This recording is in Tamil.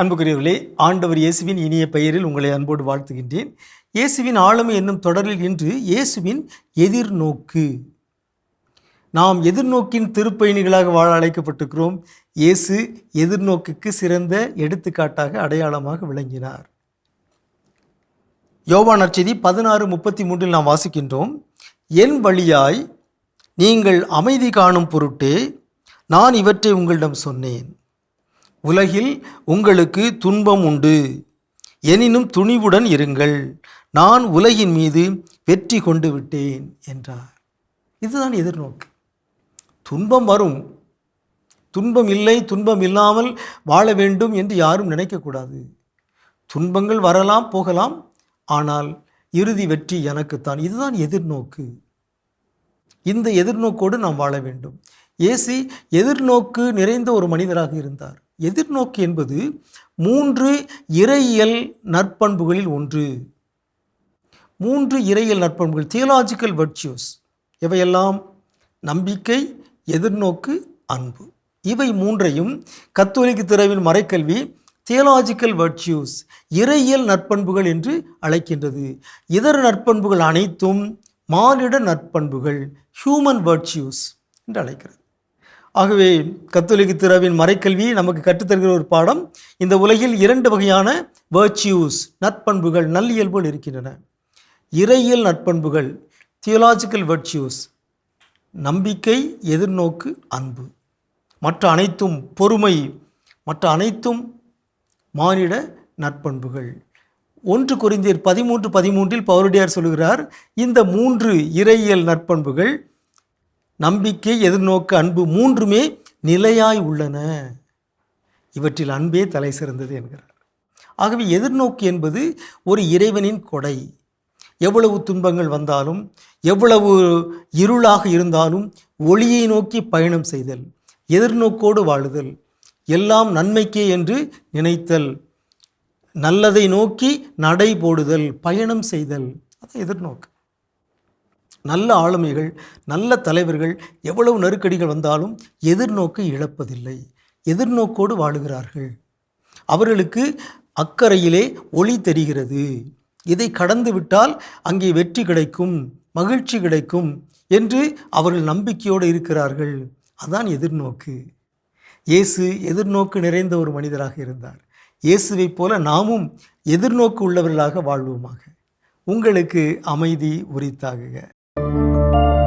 அன்புக்குரியவர்களே ஆண்டவர் இயேசுவின் இனிய பெயரில் உங்களை அன்போடு வாழ்த்துகின்றேன். இயேசுவின் ஆளுமை என்னும் தொடரில் இன்று இயேசுவின் எதிர்நோக்கு. நாம் எதிர்நோக்கின் திருப்பயணிகளாக வாழ அழைக்கப்பட்டிருக்கிறோம். இயேசு எதிர்நோக்குக்கு சிறந்த எடுத்துக்காட்டாக அடையாளமாக விளங்கினார். யோவான் நற்செய்தி பதினாறு முப்பத்தி மூன்றில் நாம் வாசிக்கின்றோம். என் வழியாய் நீங்கள் அமைதி காணும் பொருட்டே நான் இவற்றை உங்களிடம் சொன்னேன். உலகில் உங்களுக்கு துன்பம் உண்டு. எனினும் துணிவுடன் இருங்கள். நான் உலகின் மீது வெற்றி கொண்டு விட்டேன் என்றார். இதுதான் எதிர்நோக்கு. துன்பம் வரும். துன்பம் இல்லை துன்பம் இல்லாமல் வாழ வேண்டும் என்று யாரும் நினைக்கக்கூடாது. துன்பங்கள் வரலாம் போகலாம். ஆனால் இறுதி வெற்றி எனக்குத்தான். இதுதான் எதிர்நோக்கு. இந்த எதிர்நோக்கோடு நாம் வாழ வேண்டும். ஏசி எதிர்நோக்கு நிறைந்த ஒரு மனிதராக இருந்தார். எதிர்நோக்கு என்பது மூன்று இறையியல் நற்பண்புகளில் ஒன்று. மூன்று இறையியல் நற்பண்புகள் தியலாஜிக்கல் வர்ச்சியூஸ் இவையெல்லாம் நம்பிக்கை எதிர்நோக்கு அன்பு. இவை மூன்றையும் கத்தோலிக்க திறவின் மறைக்கல்வி தியலாஜிக்கல் வர்ச்சியூஸ் இறையியல் நற்பண்புகள் என்று அழைக்கின்றது. இதர நற்பண்புகள் அனைத்தும் மானிட நற்பண்புகள் ஹியூமன் வர்ச்சியூஸ் என்று அழைக்கிறது. ஆகவே கத்தோலிக்க திறவின் மறைக்கல்வி நமக்கு கற்றுத்தருகிற ஒரு பாடம். இந்த உலகில் இரண்டு வகையான வேர்ச்சியூஸ் நற்பண்புகள் நல்லியல்புகள் இருக்கின்றன. இறையியல் நற்பண்புகள் தியோலாஜிக்கல் வேர்ச்சியூஸ் நம்பிக்கை எதிர்நோக்கு அன்பு. மற்ற அனைத்தும் பொறுமை மற்ற அனைத்தும் மானிட நற்பண்புகள். ஒன்று குறிந்தியர் பதிமூன்று பதிமூன்றில் பவுரடியார் சொல்கிறார் இந்த மூன்று இறையியல் நற்பண்புகள் நம்பிக்கை எதிர்நோக்கு அன்பு மூன்றுமே நிலையாய் உள்ளன. இவற்றில் அன்பே தலை சிறந்தது என்கிறார். ஆகவே எதிர்நோக்கு என்பது ஒரு இறைவனின் கொடை. எவ்வளவு துன்பங்கள் வந்தாலும் எவ்வளவு இருளாக இருந்தாலும் ஒளியை நோக்கி பயணம் செய்தல் எதிர்நோக்கோடு வாழுதல் எல்லாம் நன்மைக்கே என்று நினைத்தல் நல்லதை நோக்கி நடை போடுதல் பயணம் செய்தல் அது எதிர்நோக்கு. நல்ல ஆளுமைகள் நல்ல தலைவர்கள் எவ்வளவு நெருக்கடிகள் வந்தாலும் எதிர்நோக்கை இழப்பதில்லை. எதிர்நோக்கோடு வாழுகிறார்கள். அவர்களுக்கு அக்கறையிலே ஒளி தெரிகிறது. இதை கடந்து விட்டால் அங்கே வெற்றி கிடைக்கும் மகிழ்ச்சி கிடைக்கும் என்று அவர்கள் நம்பிக்கையோடு இருக்கிறார்கள். அதான் எதிர்நோக்கு. இயேசு எதிர்நோக்கு நிறைந்த ஒரு மனிதராக இருந்தார். இயேசுவைப் போல நாமும் எதிர்நோக்கு உள்ளவர்களாக வாழ்வோமாக. உங்களுக்கு அமைதி உரித்தாகுக. Música